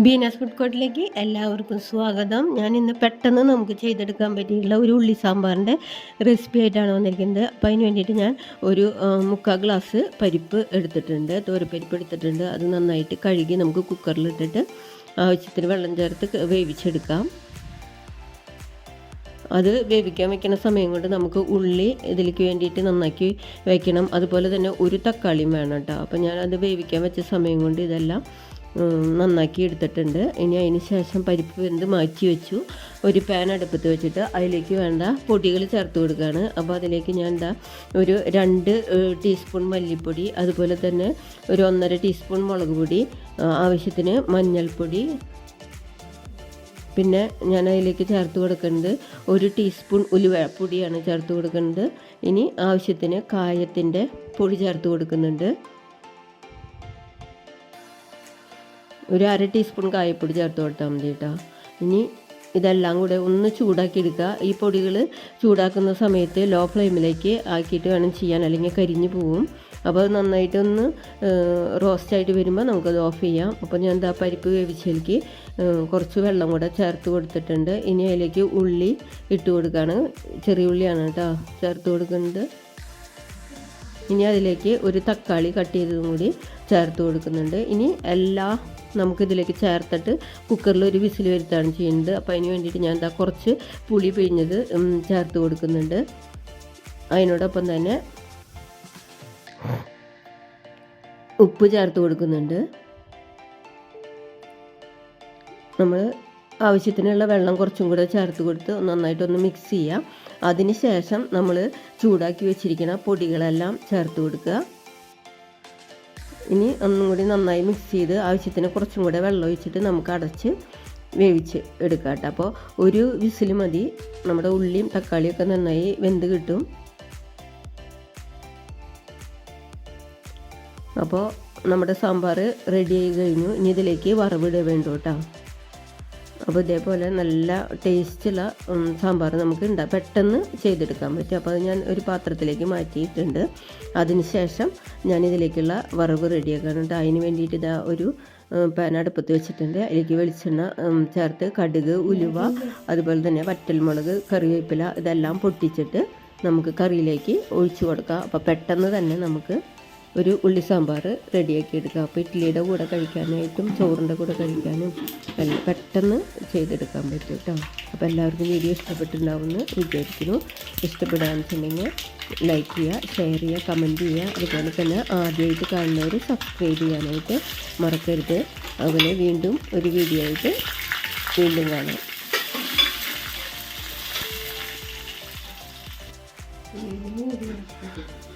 Beena's food കോർട്ടിലേക്ക് എല്ലാവർക്കും സ്വാഗതം. ഞാൻ ഇന്ന് പെട്ടെന്ന് നമുക്ക് ചെയ്തെടുക്കാൻ പറ്റിയിട്ടുള്ള ഒരു ഉള്ളി സാമ്പാറിന്റെ റെസിപ്പി ആയിട്ടാണ് വന്നിരിക്കുന്നത്. അപ്പോൾ അതിന് വേണ്ടിയിട്ട് ഞാൻ ഒരു മുക്കാൽ ഗ്ലാസ് പരിപ്പ് എടുത്തിട്ടുണ്ട്. തോരപ്പരിപ്പ് എടുത്തിട്ടുണ്ട്. അത് നന്നായിട്ട് കഴുകി നമുക്ക് കുക്കറിലിട്ടിട്ട് ആവശ്യത്തിന് വെള്ളം ചേർത്ത് വേവിച്ചെടുക്കാം. അത് വേവിക്കാൻ വെക്കുന്ന സമയം കൊണ്ട് നമുക്ക് ഉള്ളി ഇതിലേക്ക് വേണ്ടിയിട്ട് നന്നാക്കി വയ്ക്കണം അതുപോലെ തന്നെ ഒരു തക്കാളിയും വേണം കേട്ടോ. അപ്പോൾ ഞാൻ അത് വേവിക്കാൻ വെച്ച സമയം കൊണ്ട് ഇതെല്ലാം നന്നാക്കി എടുത്തിട്ടുണ്ട്. ഇനി അതിന് ശേഷം പരിപ്പ് വെന്ത് മാറ്റി വെച്ചു. ഒരു പാൻ അടുപ്പത്ത് വെച്ചിട്ട് അതിലേക്ക് വേണ്ട പൊടികൾ ചേർത്ത് കൊടുക്കുകയാണ് അപ്പോൾ അതിലേക്ക് ഞാൻ എന്താ ഒരു രണ്ട് ടീസ്പൂൺ മല്ലിപ്പൊടി അതുപോലെ തന്നെ ഒരു ഒന്നര ടീസ്പൂൺ മുളക് പൊടി ആവശ്യത്തിന് മഞ്ഞൾപ്പൊടി. പിന്നെ ഞാൻ അതിലേക്ക് ചേർത്ത് കൊടുക്കുന്നത് ഒരു ടീസ്പൂൺ ഉലുവ പൊടിയാണ് ചേർത്ത് കൊടുക്കുന്നത്. ഇനി ആവശ്യത്തിന് കായത്തിന്റെ പൊടി ചേർത്ത് കൊടുക്കുന്നുണ്ട്. ഒരു അര ടീസ്പൂൺ കായപ്പൊടി ചേർത്ത് കൊടുത്താൽ മതി കേട്ടോ ഇനി ഇതെല്ലാം കൂടെ ഒന്ന് ചൂടാക്കി എടുക്കുക. ഈ പൊടികൾ ചൂടാക്കുന്ന സമയത്ത് ലോ ഫ്ലെയിമിലേക്ക് ആക്കിയിട്ട് വേണം ചെയ്യാൻ. അല്ലെങ്കിൽ കരിഞ്ഞു പോവും. അപ്പോൾ നന്നായിട്ടൊന്ന് റോസ്റ്റായിട്ട് വരുമ്പോൾ നമുക്കത് ഓഫ് ചെയ്യാം. അപ്പോൾ ഞാൻ എന്താ പരിപ്പ് വേവിച്ചതിലേക്ക് കുറച്ച് വെള്ളം കൂടെ ചേർത്ത് കൊടുത്തിട്ടുണ്ട്. ഇനി അതിലേക്ക് ഉള്ളി ഇട്ട് കൊടുക്കുകയാണ്. ചെറിയ ഉള്ളിയാണ് കേട്ടോ ചേർത്ത് കൊടുക്കുന്നത്. ഇനി അതിലേക്ക് ഒരു തക്കാളി കട്ട് ചെയ്തതും കൂടി ചേർത്ത് കൊടുക്കുന്നുണ്ട്. ഇനി എല്ലാ നമുക്കിതിലേക്ക് ചേർത്തിട്ട് കുക്കറിൽ ഒരു വിസിൽ വരുത്താണ് ചെയ്യുന്നത്. അപ്പോൾ അതിന് വേണ്ടിയിട്ട് ഞാൻ എന്താ കുറച്ച് പുളി പിഴിഞ്ഞത് ചേർത്ത് കൊടുക്കുന്നുണ്ട്. അതിനോടൊപ്പം തന്നെ ഉപ്പ് ചേർത്ത് കൊടുക്കുന്നുണ്ട്. നമ്മൾ ആവശ്യത്തിനുള്ള വെള്ളം കുറച്ചും കൂടെ ചേർത്ത് കൊടുത്ത് നന്നായിട്ടൊന്ന് മിക്സ് ചെയ്യാം. അതിന് ശേഷം നമ്മൾ ചൂടാക്കി വെച്ചിരിക്കുന്ന പൊടികളെല്ലാം ചേർത്ത് കൊടുക്കുക. ഇനി ഒന്നും കൂടി നന്നായി മിക്സ് ചെയ്ത് ആവശ്യത്തിന് കുറച്ചും കൂടെ വെള്ളം ഒഴിച്ചിട്ട് നമുക്ക് അടച്ച് വേവിച്ച് എടുക്കാം കേട്ടോ. അപ്പോൾ ഒരു വിസിൽ മതി. നമ്മുടെ ഉള്ളിയും തക്കാളിയും ഒക്കെ നന്നായി വെന്ത് കിട്ടും. അപ്പോൾ നമ്മുടെ സാമ്പാർ റെഡി ആയി കഴിഞ്ഞു. ഇനി ഇതിലേക്ക് വറവിട വേണ്ടു കേട്ടോ. അപ്പോൾ ഇതേപോലെ നല്ല ടേസ്റ്റുള്ള സാമ്പാർ നമുക്ക് ഉണ്ടാ പെട്ടെന്ന് ചെയ്തെടുക്കാൻ പറ്റും. അപ്പോൾ അത് ഞാൻ ഒരു പാത്രത്തിലേക്ക് മാറ്റിയിട്ടുണ്ട്. അതിനുശേഷം ഞാൻ ഇതിലേക്കുള്ള വറവ് റെഡിയാക്കാനുണ്ട് അതിന് വേണ്ടിയിട്ട് ഇതാ ഒരു പാൻ അടുപ്പത്ത് വെച്ചിട്ടുണ്ട്. അതിലേക്ക് വെളിച്ചെണ്ണ ചേർത്ത് കടുക് ഉലുവ അതുപോലെ തന്നെ വറ്റൽമുളക് കറിവേപ്പില ഇതെല്ലാം പൊട്ടിച്ചിട്ട് നമുക്ക് കറിയിലേക്ക് ഒഴിച്ചു കൊടുക്കാം. അപ്പോൾ പെട്ടെന്ന് തന്നെ നമുക്ക് ഒരു ഉള്ളി സാമ്പാർ റെഡിയാക്കി എടുക്കുക. അപ്പോൾ ഇഡ്ഡലിയുടെ കൂടെ കഴിക്കാനായിട്ടും ചോറിന്റെ കൂടെ കഴിക്കാനും എല്ലാം പെട്ടെന്ന് ചെയ്തെടുക്കാൻ പറ്റും കേട്ടോ. അപ്പോൾ എല്ലാവർക്കും വീഡിയോ ഇഷ്ടപ്പെട്ടിട്ടുണ്ടാവുമെന്ന് വിചാരിക്കുന്നു. ഇഷ്ടപ്പെടാന്നുണ്ടെങ്കിൽ ലൈക്ക് ചെയ്യുക ഷെയർ ചെയ്യുക കമന്റ് ചെയ്യുക. അതുപോലെ തന്നെ ആദ്യമായിട്ട് കാണുന്നവർ സബ്സ്ക്രൈബ് ചെയ്യാനായിട്ട് മറക്കരുത്. അതുപോലെ വീണ്ടും ഒരു വീഡിയോ ആയിട്ട് വീണ്ടും കാണാം. Mm-hmm.